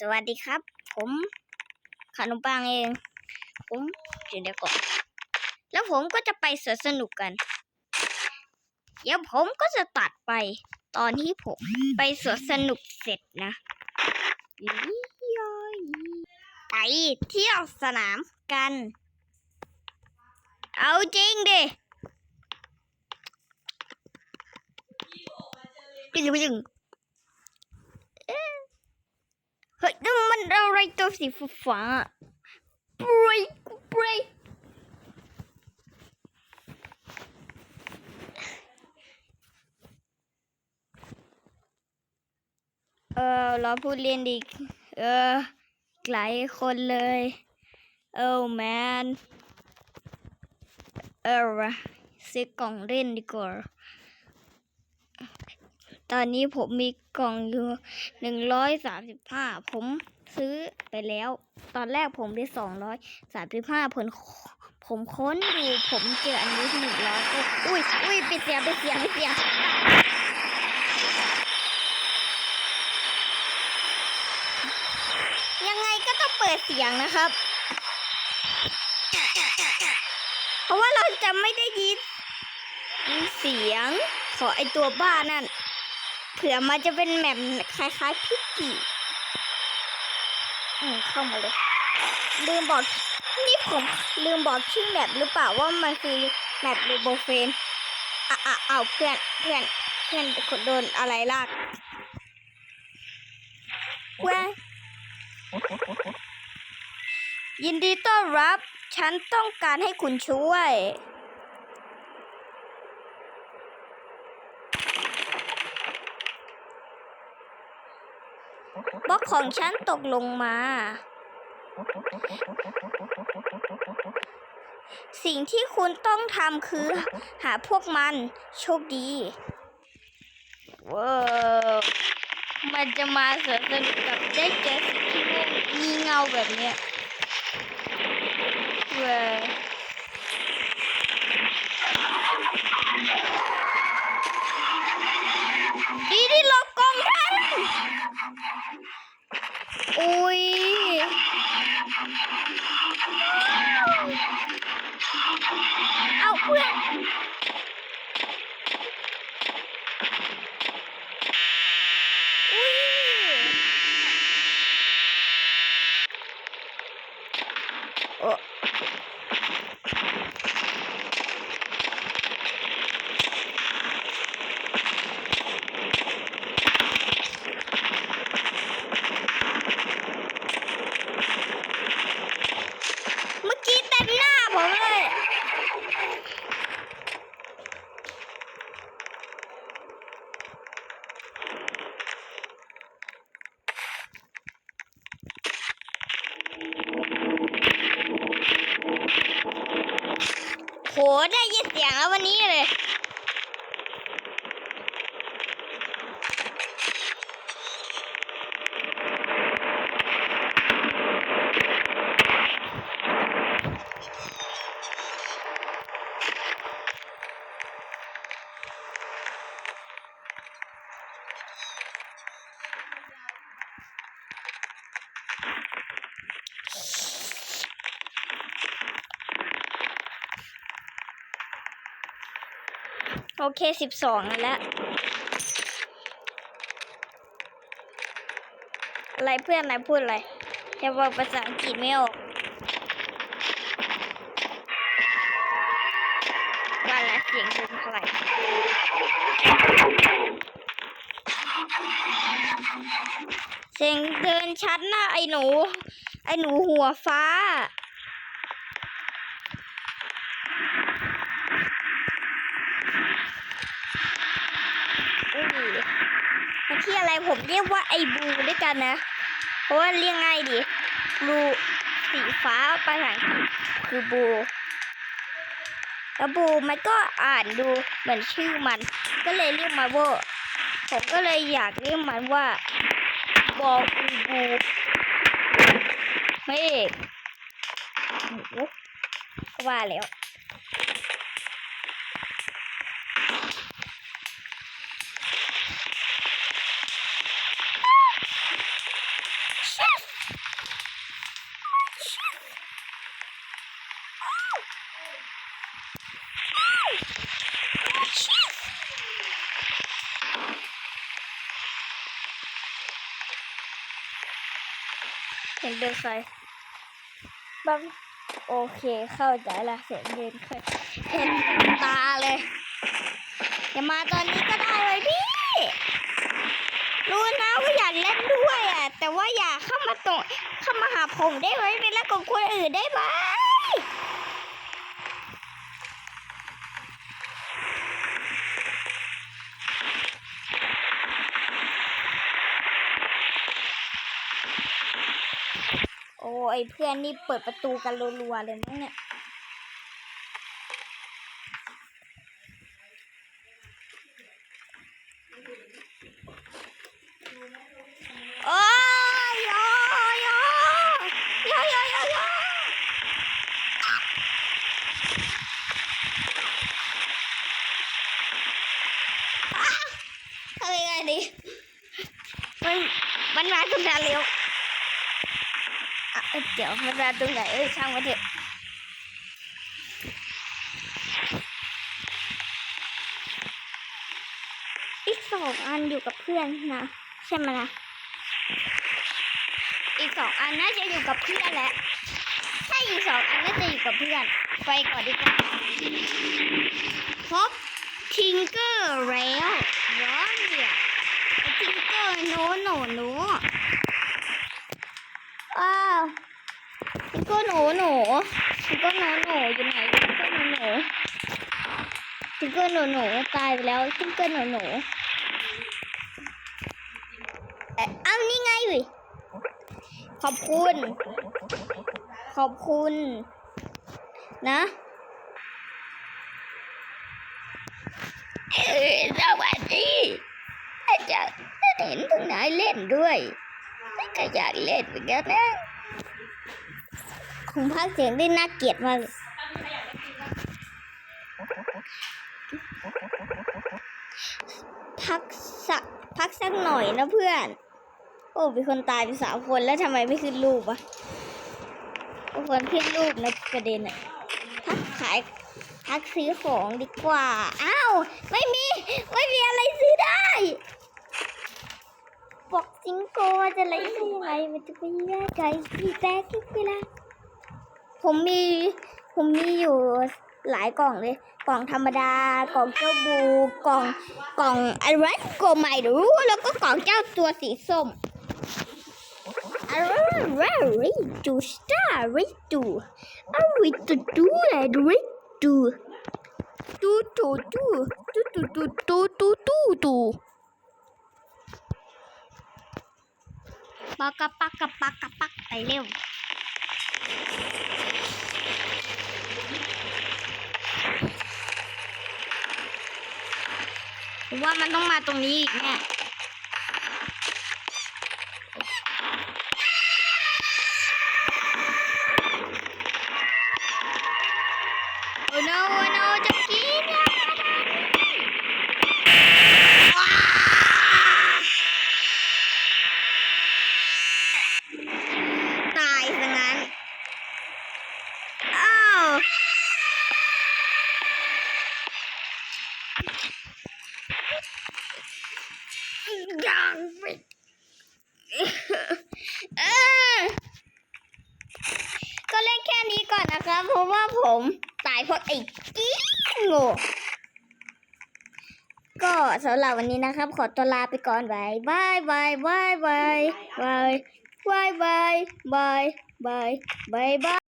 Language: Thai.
สวัสดีครับ ผมขนมปังเอง ผมอยู่ในกล่องแล้วผมก็จะไปสวนสนุกกัน เดี๋ยวผมก็จะตัดไปตอนที่ผมไปสวนสนุกเสร็จนะไปเที่ยวสนามกัน เอาจริงดิตึงตึงเอ๊ะเฮ้ยนั่นมันอะไรตัวสีฟ้าๆปรยปรยเออเราพูดเล่นดิเออหลายคนเลยโอ้แมนเออซื้อกล่องเล่นดีกว่า ตอนนี้ผมมีกล่องอยู่หนึ่งร้อยสามสิบห้าผมซื้อไปแล้ว ตอนแรกผมได้สองร้อยสามสิบห้าผลผมค้นดูผมเจออันนี้หนึ่งร้อยอุ้ยอุ้ยไปเสียงปิดเสียงปิดเสียงยังไงก็ต้องเปิดเสียงนะครับ เพราะว่าเราจะไม่ได้ยินเสียงของไอตัวบ้านั่น เผื่อมันจะเป็นแมปคล้ายๆพิกกี้อืมเข้ามาเลย ลืมบอก นี่ผมลืมบอกชื่อแมปหรือเปล่าว่ามันคือแมปเรโบเฟนอะอะเอาเพื่อนเพื่อนเพื่อนคนโดนอะไรลากเพื่อนยินดีต้อนรับ ฉันต้องการให้คุณช่วย บล็อก ของฉันตกลงมา สิ่งที่คุณต้องทำคือ หาพวกมันโชคดีว้าวมันจะมาเสริมสนุกกับได้เจอสิ่งที่มีเงาแบบเนี้ยว้าว Thank you. หได้ยินเสียงแล้ววันนี้เลย โอเคสิบสองแล้วอะไรเพื่อนอะไรพูดอะไรจะบอกภาษาอังกฤษไม่ออกว่าแล้วเสียงเป็นเท่าไรเสียงเดินชัดนะไอ้หนู ไอ้หนูหัวฟ้า อุ้ยมันที่อะไร ผมเรียกว่าไอ้บูด้วยกันนะ เพราะว่าเรียกง่ายดีบูสีฟ้าภาษาอังกฤษคือบูแล้วบูมันก็อ่านดูเหมือนชื่อมัน ก็เลยเรียกมันว่าผมก็เลยอยากเรียกมันว่าบอลูบูไม่เอกว่าแล้ว เห็นเป็นไฟบ้างโอเคเข้าใจละเสียงเดินเคยเห็นตาเลยอย่ามาตอนนี้ก็ได้เลยพี่รู้นะว่าอยากเล่นด้วยอะแต่ว่าอย่าเข้ามาตรงเข้ามาหาผมได้ไหมเป็นเล่นกับคนอื่นได้ไหม โอ้เพื่อนนี่เปิดประตูกันรัวๆเลยมั้งเนี่ยโอ้ยโยโยโยโยโยโยอะทำยังไงดีมันมันมาตรงนั้นเร็ว เดี๋ยวมันมาตรงไหนเอ้ยช่างมันเถอะอีกสองอันอยู่กับเพื่อนนะใช่ไหมนะอีกสองอันน่าจะอยู่กับเพื่อนแหละถ้าอีกสองอันน่าจะอยู่กับเพื่อน ไปก่อนดีกว่าพบทิงเกอร์แล้วว้าวเนี่ยทิงเกอร์โนโนโนอ้าว กอร์โนโนทิงเกอร์โนโนอยู่ไหนทิงเกอร์โนโนทิงเกอร์โนโนตายไปแล้วทิงเกอร์โนโนเอ๊ะเอ้านี่ไงวิขอบคุณ ขอบคุณ นะสวัสดีอาจารย์เห็นพวกนายเล่นด้วยก็อยากเล่นเหมือนกันนะ คงพักเสียงได้น่าเกลียดมากเลยพักสักพักสักหน่อยนะเพื่อน โอ้มีคนตายไปสามคนแล้วทำไมไม่ขึ้นรูปอะก็ควรขึ้นรูปนะประเด็นอะพักขายพักซื้อของดีกว่า อ้าว ไม่มี ไม่มีอะไรซื้อได้บอกจิงโกจะอะไรได้ยังไงมันจะไปได้ใจพี่แป๊กทุกเวลา ผมมีผมมีอยู่หลายกล่องเลย กล่องธรรมดา กล่องเจ้าบู กล่องกล่องอะไรก็ไม่รู้ แล้วก็กล่องเจ้าตัวสีส้ม Alright, to start with do. I read to do and read to. Do to do do do do do do do do. ปักกะปักกะปักกะปักไปเร็ว ผมว่ามันต้องมาตรงนี้อีกแน่ นะครับ เพราะว่าผมตายเพราะไอ้กี้โง่ก็สำหรับวันนี้นะครับ ขอตัวลาไปก่อนบายบายบายบายบายบายบายบายบายบายบายบาย